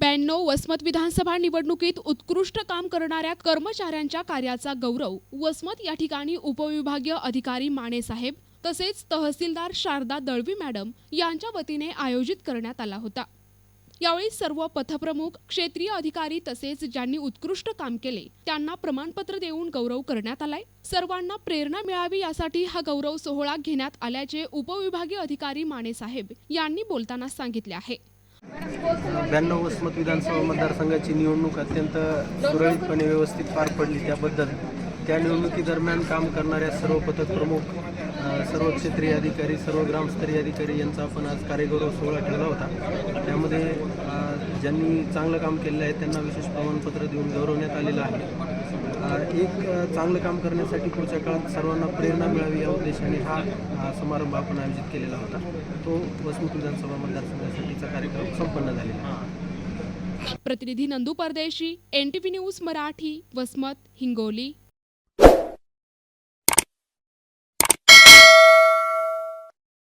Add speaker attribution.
Speaker 1: ब्याण्णव वसमत विधानसभा निवडणुकीत उत्कृष्ट काम करणाऱ्या कर्मचाऱ्यांच्या कार्याचा गौरव वसमत या ठिकाणी उपविभागीय अधिकारी माने साहेब तसेच तहसीलदार शारदा दळवी मॅडम यांच्या वतीने आयोजित करण्यात आला होता. यावेळी सर्व पथप्रमुख क्षेत्रीय अधिकारी तसेच ज्यांनी उत्कृष्ट काम केले त्यांना प्रमाणपत्र देऊन गौरव करण्यात आलाय. सर्वांना प्रेरणा मिळावी यासाठी हा गौरव सोहळा घेण्यात आल्याचे उपविभागीय अधिकारी माने साहेब यांनी बोलताना सांगितले आहे.
Speaker 2: ब्याण्णव वसमत विधानसभा मतदारसंघाची निवडणूक अत्यंत सुरळीतपणे व्यवस्थित पार पडली. त्याबद्दल त्या निवडणुकीदरम्यान काम करणाऱ्या सर्व पथक प्रमुख सर्व क्षेत्रीय अधिकारी सर्व ग्रामस्तरीय अधिकारी यांचा आपण आज कार्यगौरव सोहळा ठेवला होता. त्यामध्ये ज्यांनी चांगलं काम केलेलं आहे त्यांना विशेष प्रमाणपत्र देऊन गौरवण्यात आलेलं आहे. एक चांगलं काम करण्यासाठी पुढच्या काळात सर्वांना प्रेरणा मिळावी या उद्देशाने हा समारंभ आपण आयोजित केलेला होता. तो वसमत विधानसभा मतदारसंघासाठीचा कार्यक्रम संपन्न झालेला
Speaker 1: प्रतिनिधी Nandu Pardeshi N T V news Marathi Vasmat Hingoli.